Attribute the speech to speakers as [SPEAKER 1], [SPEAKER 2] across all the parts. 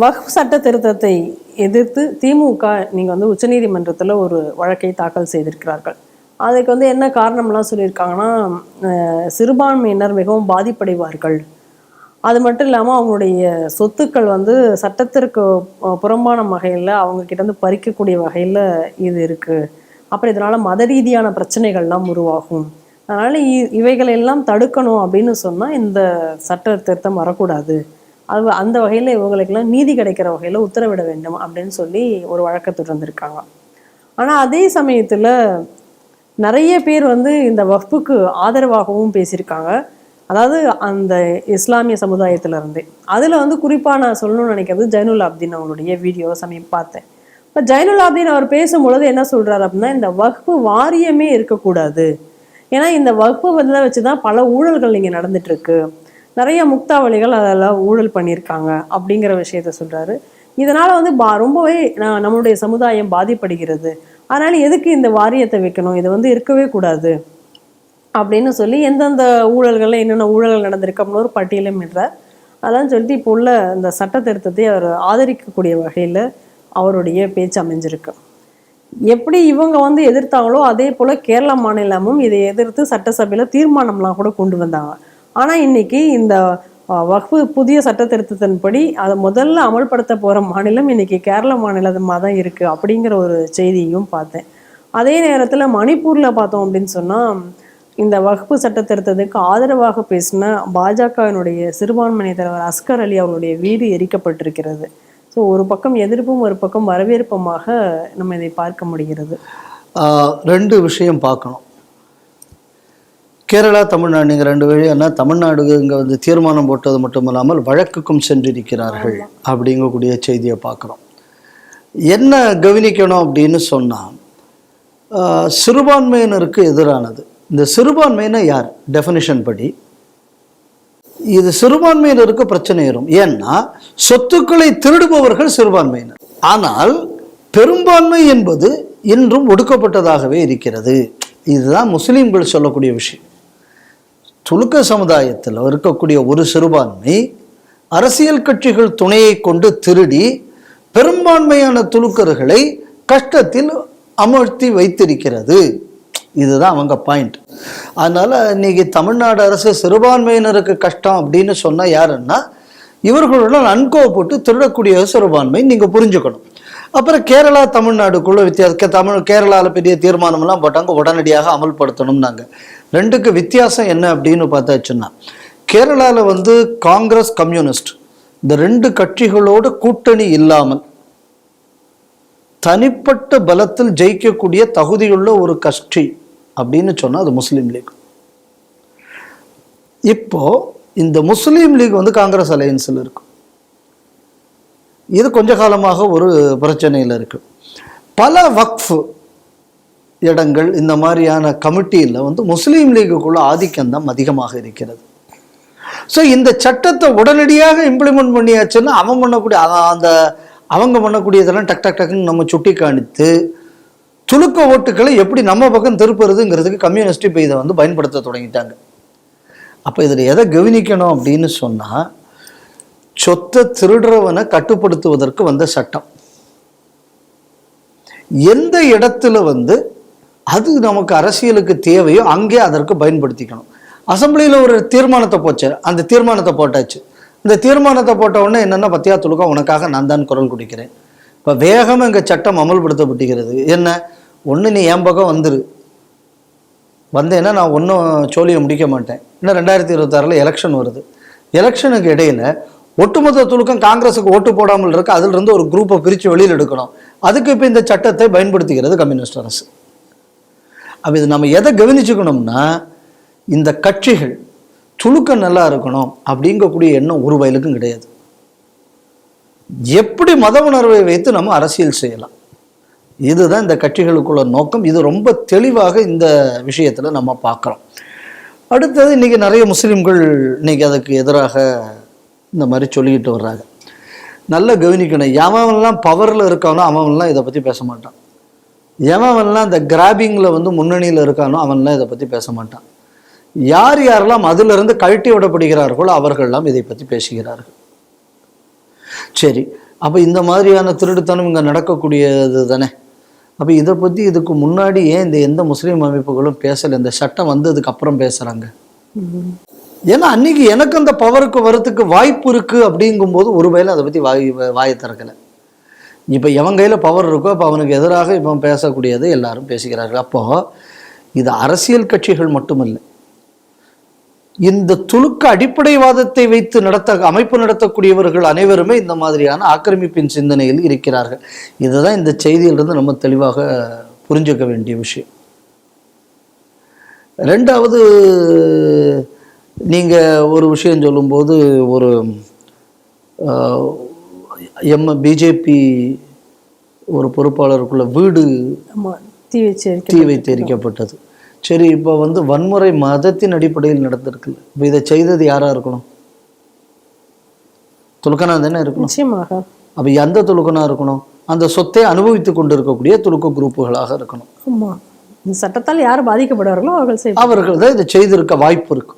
[SPEAKER 1] வக்ஃப் சட்ட திருத்தத்தை எதிர்த்து திமுக நீங்கள் வந்து உச்சநீதிமன்றத்தில் ஒரு வழக்கை தாக்கல் செய்திருக்கிறார்கள். அதுக்கு வந்து என்ன காரணம்லாம் சொல்லியிருக்காங்கன்னா சிறுபான்மையினர் மிகவும் பாதிப்படைவார்கள். அது மட்டும் இல்லாமல் அவங்களுடைய சொத்துக்கள் வந்து சட்டத்திற்கு புறம்பான வகையில் அவங்க கிட்ட பறிக்கக்கூடிய வகையில் இது இருக்குது அப்புறம் இதனால் மத ரீதியான பிரச்சனைகள்லாம் உருவாகும். அதனால் இவைகளை எல்லாம் தடுக்கணும் அப்படின்னு சொன்னால் இந்த சட்ட திருத்தம் வரக்கூடாது. அது அந்த வகையில் இவங்களுக்கெல்லாம் நீதி கிடைக்கிற வகையில் உத்தரவிட வேண்டும் அப்படின்னு சொல்லி ஒரு வழக்கை தொடர்ந்துருக்காங்க. ஆனால் அதே சமயத்தில் நிறைய பேர் வந்து இந்த வஃப்புக்கு ஆதரவாகவும் பேசியிருக்காங்க. அதாவது அந்த இஸ்லாமிய சமுதாயத்திலிருந்து. அதில் வந்து குறிப்பாக நான் சொல்லணும்னு நினைக்கிறது ஜைனுல் அப்தீன் அவங்களுடைய வீடியோ சமயம் பார்த்தேன். இப்போ ஜைனுல் அப்தீன் அவர் பேசும்பொழுது என்ன சொல்கிறார் அப்படின்னா இந்த வகுப்பு வாரியமே இருக்கக்கூடாது. ஏன்னா இந்த வகுப்பு வந்து வச்சு தான் பல ஊழல்கள் இங்கே நடந்துட்டுருக்கு நிறைய முக்தாவளிகள் அதெல்லாம் ஊழல் பண்ணியிருக்காங்க அப்படிங்கிற விஷயத்த சொல்கிறாரு இதனால் வந்து பா ரொம்பவே நம்மளுடைய சமுதாயம் பாதிப்படுகிறது. அதனால் எதுக்கு இந்த வாரியத்தை வைக்கணும்? இது வந்து இருக்கவே கூடாது. அப்படின்னு சொல்லி எந்தெந்த ஊழல்களில் என்னென்ன ஊழல்கள் நடந்திருக்கோம்னு ஒரு பட்டியலும் இடுறார் அதெல்லாம் சொல்லிட்டு இப்போ உள்ள இந்த சட்ட திருத்தத்தை அவர் ஆதரிக்கக்கூடிய வகையில் அவருடைய பேச்சு அமைஞ்சிருக்கு. எப்படி இவங்க வந்து எதிர்த்தாங்களோ அதே போல் கேரள மாநிலமும் இதை எதிர்த்து சட்டசபையில் தீர்மானம்லாம் கூட கொண்டு வந்தாங்க. ஆனால் இன்னைக்கு இந்த வகுப்பு வக்ஃபு புதிய சட்ட திருத்தத்தின்படி அதை முதல்ல அமல்படுத்த போகிற மாநிலம் இன்றைக்கி கேரள மாநிலமாக தான் இருக்குது அப்படிங்கிற ஒரு செய்தியும் பார்த்தேன். அதே நேரத்தில் மணிப்பூரில் பார்த்தோம் அப்படின்னு சொன்னால் இந்த வகுப்பு சட்ட திருத்தத்துக்கு ஆதரவாக பேசின பாஜகவினுடைய சிறுபான்மையினர் தலைவர் அஸ்கர் அலி அவருடைய வீடு எரிக்கப்பட்டிருக்கிறது. ஸோ ஒரு பக்கம் எதிர்ப்பும் ஒரு பக்கம் வரவேற்புமாக நம்ம இதை பார்க்க முடிகிறது.
[SPEAKER 2] ரெண்டு விஷயம் பார்க்கணும். கேரளா தமிழ்நாடு நீங்கள் ரெண்டு வழியானா தமிழ்நாடு இங்கே வந்து தீர்மானம் போட்டது மட்டும் இல்லாமல் வழக்குக்கும் சென்றிருக்கிறார்கள் அப்படிங்கக்கூடிய செய்தியை பார்க்குறோம். என்ன கவனிக்கணும் அப்படின்னு சொன்னால் சிறுபான்மையினருக்கு எதிரானது. இந்த சிறுபான்மையினர் யார்? டெஃபினிஷன் படி. இது சிறுபான்மையினருக்கு பிரச்சனை வரும் ஏன்னா சொத்துக்களை திருடுபவர்கள் சிறுபான்மையினர். ஆனால் பெரும்பான்மை என்பது இன்றும் ஒடுக்கப்பட்டதாகவே இருக்கிறது. இதுதான் முஸ்லீம்கள் சொல்லக்கூடிய விஷயம். துலுக்க சமுதாயத்தில் இருக்கக்கூடிய ஒரு சிறுபான்மை அரசியல் கட்சிகள் துணையை கொண்டு திருடி பெரும்பான்மையான துலுக்கர்களை கஷ்டத்தில் அமர்த்தி வைத்திருக்கிறது. இதுதான் அவங்க பாயிண்ட் அதனால் இன்னைக்கு தமிழ்நாடு அரசு சிறுபான்மையினருக்கு கஷ்டம் அப்படின்னு சொன்னால் யாருன்னா இவர்களுடன் அன்கோவப்பட்டு திருடக்கூடிய சிறுபான்மை நீங்கள் புரிஞ்சுக்கணும். அப்புறம் கேரளா தமிழ்நாடுக்குள்ள வித்தியாச தமிழ் கேரளாவில் பெரிய தீர்மானம்லாம் போட்டாங்க உடனடியாக அமல்படுத்தணும்னாங்க. ரெண்டுக்கு வித்தியாசம் என்ன அப்படின்னு பார்த்தாச்சுன்னா கேரளாவில் வந்து காங்கிரஸ் கம்யூனிஸ்ட் இந்த ரெண்டு கட்சிகளோட கூட்டணி இல்லாமல் தனிப்பட்ட பலத்தில் ஜெயிக்கக்கூடிய தகுதியுள்ள ஒரு கட்சி அப்படின்னு சொன்னால் அது முஸ்லீம் லீக். இப்போ இந்த முஸ்லீம் லீக் வந்து காங்கிரஸ் அலையன்ஸில் இருக்கும் இது கொஞ்ச காலமாக ஒரு பிரச்சனையில் இருக்கு. பல வக்ஃப் இடங்கள் இந்த மாதிரியான கமிட்டியில் வந்து முஸ்லீம் லீக்குக்குள்ள ஆதிக்கம் தான் அதிகமாக இருக்கிறது. ஸோ இந்த சட்டத்தை உடனடியாக இம்ப்ளிமெண்ட் பண்ணியாச்சுன்னா அவன் பண்ணக்கூடிய அந்த அவங்க பண்ணக்கூடியதெல்லாம் டக் டக் டக்குன்னு நம்ம சுட்டி காணித்து துலுக்க ஓட்டுகளை எப்படி நம்ம பக்கம் திருப்புறதுங்கிறதுக்கு கம்யூனிஸ்ட் இப்போ இதை வந்து பயன்படுத்த தொடங்கிட்டாங்க. அப்போ இதில் எதை கவனிக்கணும் அப்படின்னு சொன்னால் சொத்தை திருடுறவனை கட்டுப்படுத்துவதற்கு வந்த சட்டம். எந்த இடத்துல வந்து அது நமக்கு அரசியலுக்கு தேவையோ அங்கே அதற்கு பயன்படுத்திக்கணும். அசெம்பிளியில் ஒரு தீர்மானத்தை போச்சார் அந்த தீர்மானத்தை போட்டாச்சு. இந்த தீர்மானத்தை போட்ட உடனே என்னென்ன பத்தியா துலுக்கம் உனக்காக நான் தான் குரல் கொடுக்கிறேன். இப்போ வேகமாக இங்கே சட்டம் அமல்படுத்தப்பட்டுகிறது என்ன? ஒன்று நீ என் பக்கம் வந்துரு. வந்தேன்னா நான் ஒன்றும் சோழியை முடிக்க மாட்டேன். இன்னும் ரெண்டாயிரத்தி இருபத்தாறில் எலெக்ஷன் வருது. எலெக்ஷனுக்கு இடையில ஒட்டுமொத்த துலுக்கம் காங்கிரஸுக்கு ஓட்டு போடாமல் இருக்கு அதிலிருந்து ஒரு குரூப்பை பிரித்து வெளியில் எடுக்கணும். அதுக்கு இப்போ இந்த சட்டத்தை பயன்படுத்திக்கிறது கம்யூனிஸ்ட் அரசு. அப்போ இது நம்ம எதை கவனிச்சுக்கணும்னா இந்த கட்சிகள் துணுக்கம் நல்லா இருக்கணும் அப்படிங்கக்கூடிய எண்ணம் ஒரு வயலுக்கும் கிடையாது. எப்படி மத உணர்வை வைத்து நம்ம அரசியல் செய்யலாம்? இதுதான் இந்த கட்சிகளுக்குள்ள நோக்கம். இது ரொம்ப தெளிவாக இந்த விஷயத்தில் நம்ம பார்க்குறோம். அடுத்தது இன்றைக்கி நிறைய முஸ்லீம்கள் இன்றைக்கி அதுக்கு எதிராக இந்த மாதிரி சொல்லிக்கிட்டு வர்றாங்க. நல்லா கவனிக்கணும். எவன்லாம் பவரில் இருக்கானோ அவன்லாம் இதை பற்றி பேச மாட்டான். எவன்லாம் இந்த கிராபிங்கில் வந்து முன்னணியில் இருக்கானோ அவன்லாம் இதை பற்றி பேச மாட்டான். யார் யாரெல்லாம் அதிலிருந்து கழட்டி விடப்படுகிறார்களோ அவர்கள்லாம் இதை பற்றி பேசுகிறார்கள். சரி அப்போ இந்த மாதிரியான திருடுத்தனம் இங்கே நடக்கக்கூடியது தானே? அப்போ இதை பற்றி இதுக்கு முன்னாடி ஏன் இந்த எந்த முஸ்லீம் அமைப்புகளும் பேசலை? இந்த சட்டம் வந்ததுக்கு அப்புறம் பேசுகிறாங்க ஏன்னா அன்னைக்கு எனக்கு அந்த பவருக்கு வரத்துக்கு வாய்ப்பு இருக்குது அப்படிங்கும்போது ஒருவேளை அதை பற்றி வாய் வாயை திறக்கலை. இப்போ எவன் கையில் பவர் இருக்கோ அப்போ அவனுக்கு எதிராக இப்போ பேசக்கூடியது எல்லாரும் பேசுகிறார்கள். அப்போது இது அரசியல் கட்சிகள் மட்டுமல்ல. இந்த துணுக்க அடிப்படைவாதத்தை வைத்து நடத்த அமைப்பு நடத்தக்கூடியவர்கள் அனைவருமே இந்த மாதிரியான ஆக்கிரமிப்பின் சிந்தனையில் இருக்கிறார்கள். இதுதான் இந்த செய்தியிலிருந்து நம்ம தெளிவாக புரிஞ்சுக்க வேண்டிய விஷயம். ரெண்டாவது நீங்கள் ஒரு விஷயம் சொல்லும்போது ஒரு எம் பிஜேபி ஒரு பொறுப்பாளருக்குள்ள வீடு
[SPEAKER 1] தீ
[SPEAKER 2] வைத்து எரிக்கப்பட்டது சரி இப்போ வந்து வன்முறை மதத்தின் அடிப்படையில் நடந்திருக்குல்ல. இப்போ இதை செய்தது யாரா இருக்கணும்? துலுக்கனா தானே இருக்கணும்.
[SPEAKER 1] நிச்சயமாக.
[SPEAKER 2] அப்போ எந்த துலுக்கனா இருக்கணும்? அந்த சொத்தை அனுபவித்து கொண்டு இருக்கக்கூடிய துலுக்க குரூப்புகளாக இருக்கணும்.
[SPEAKER 1] ஆமா. இந்த சட்டத்தால் யார் பாதிக்கப்படுவார்களோ அவர்கள்
[SPEAKER 2] அவர்கள் தான் இதை செய்திருக்க வாய்ப்பு இருக்கு.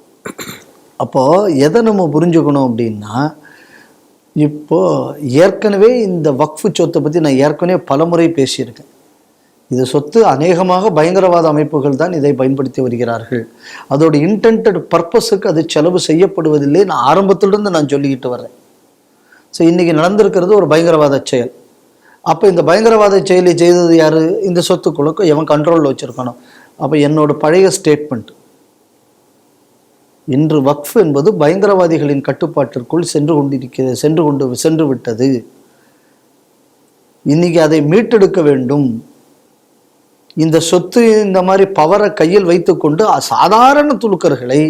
[SPEAKER 2] அப்போ எதை நம்ம புரிஞ்சுக்கணும் அப்படின்னா இப்போ ஏற்கனவே இந்த வக்ஃபு சொத்தை பற்றி நான் ஏற்கனவே பலமுறை பேசியிருக்கேன். இது சொத்து அநேகமாக பயங்கரவாத அமைப்புகள் தான் இதை பயன்படுத்தி வருகிறார்கள். அதோட இன்டென்டட் பர்பஸுக்கு அது செலவு செய்யப்படுவதில்லை. நான் ஆரம்பத்திலிருந்து நான் சொல்லிக்கிட்டு வர்றேன். ஸோ இன்றைக்கி நடந்திருக்கிறது ஒரு பயங்கரவாத செயல். அப்போ இந்த பயங்கரவாத செயலை செய்தது யார்? இந்த சொத்துக்குழுக்கும் எவன் கண்ட்ரோலில் வச்சுருக்கணும். அப்போ என்னோட பழைய ஸ்டேட்மெண்ட் இன்று வக்ஃப் என்பது பயங்கரவாதிகளின் கட்டுப்பாட்டிற்குள் சென்று கொண்டிருக்கிறது சென்று கொண்டு சென்று விட்டது. இன்னைக்கு அதை மீட்டெடுக்க வேண்டும். இந்த சொத்து இந்த மாதிரி பவரை கையில் வைத்துக்கொண்டு சாதாரண துலுக்கர்களை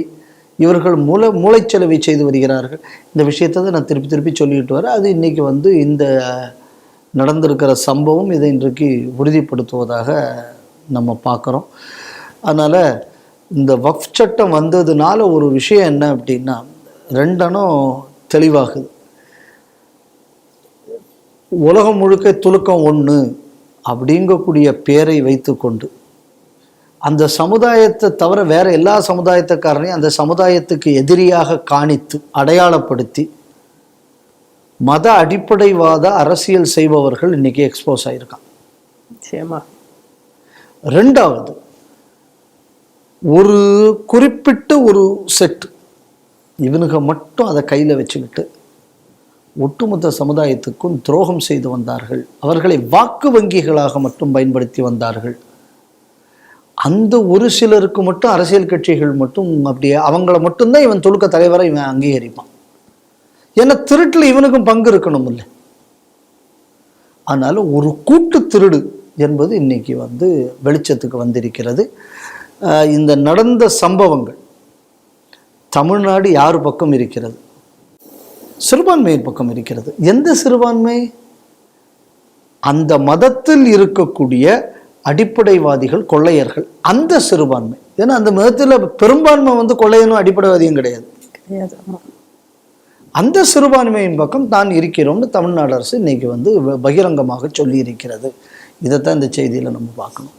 [SPEAKER 2] இவர்கள் மூளை மூளைச்செலவை செய்து வருகிறார்கள். இந்த விஷயத்தை நான் திருப்பி திருப்பி சொல்லிட்டு வரேன். அது இன்னைக்கு வந்து இந்த நடந்திருக்கிற சம்பவம் இதை இன்றைக்கு உறுதிப்படுத்துவதாக நம்ம பார்க்குறோம். அதனால் இந்த வக்ஃப் சட்டம் வந்ததுனால ஒரு விஷயம் என்ன அப்படின்னா ரெண்டனும் தெளிவாகுது. உலகம் முழுக்க துலுக்கம் ஒன்று அப்படிங்கக்கூடிய பேரை வைத்துக்கொண்டு அந்த சமுதாயத்தை தவிர வேற எல்லா சமுதாயத்துக்காரனையும் அந்த சமுதாயத்துக்கு எதிரியாக காணித்து அடையாளப்படுத்தி மத அடிப்படைவாத அரசியல் செய்பவர்கள் இன்னைக்கு எக்ஸ்போஸ் ஆயிருக்காங்க.
[SPEAKER 1] நிச்சயமா.
[SPEAKER 2] ரெண்டாவது ஒரு குறிப்பிட்ட ஒரு செட் இவனுங்க மட்டும் அதை கையில் வச்சுக்கிட்டு ஒட்டுமொத்த சமுதாயத்துக்கும் துரோகம் செய்து வந்தார்கள். அவர்களை வாக்கு வங்கிகளாக மட்டும் பயன்படுத்தி வந்தார்கள். அந்த ஒரு சிலருக்கு மட்டும் அரசியல் கட்சிகள் மட்டும் அப்படியே அவங்கள மட்டும்தான் இவன் தொழுக்க தலைவரை இவன் அங்கீகரிப்பான். ஏன்னா திருட்டில் இவனுக்கும் பங்கு இருக்கணும் இல்லை அதனால ஒரு கூட்டு திருடு என்பது இன்னைக்கு வந்து வெளிச்சத்துக்கு வந்திருக்கிறது. இந்த நடந்த சம்பவங்கள் தமிழ்நாடு யார் பக்கம் இருக்கிறது? சிறுபான்மையின் பக்கம் இருக்கிறது. எந்த சிறுபான்மை? அந்த மதத்தில் இருக்கக்கூடிய அடிப்படைவாதிகள் கொள்ளையர்கள் அந்த சிறுபான்மை. ஏன்னா அந்த மதத்தில் பெரும்பான்மை வந்து கொள்ளையனும் அடிப்படைவாதியும் கிடையாது. அந்த சிறுபான்மையின் பக்கம் தான் இருக்கிறோம்னு தமிழ்நாடு அரசு இன்னைக்கு வந்து பகிரங்கமாக சொல்லி இருக்கிறது இதைத்தான் இந்த செய்தியில் நம்ம பார்க்கணும்.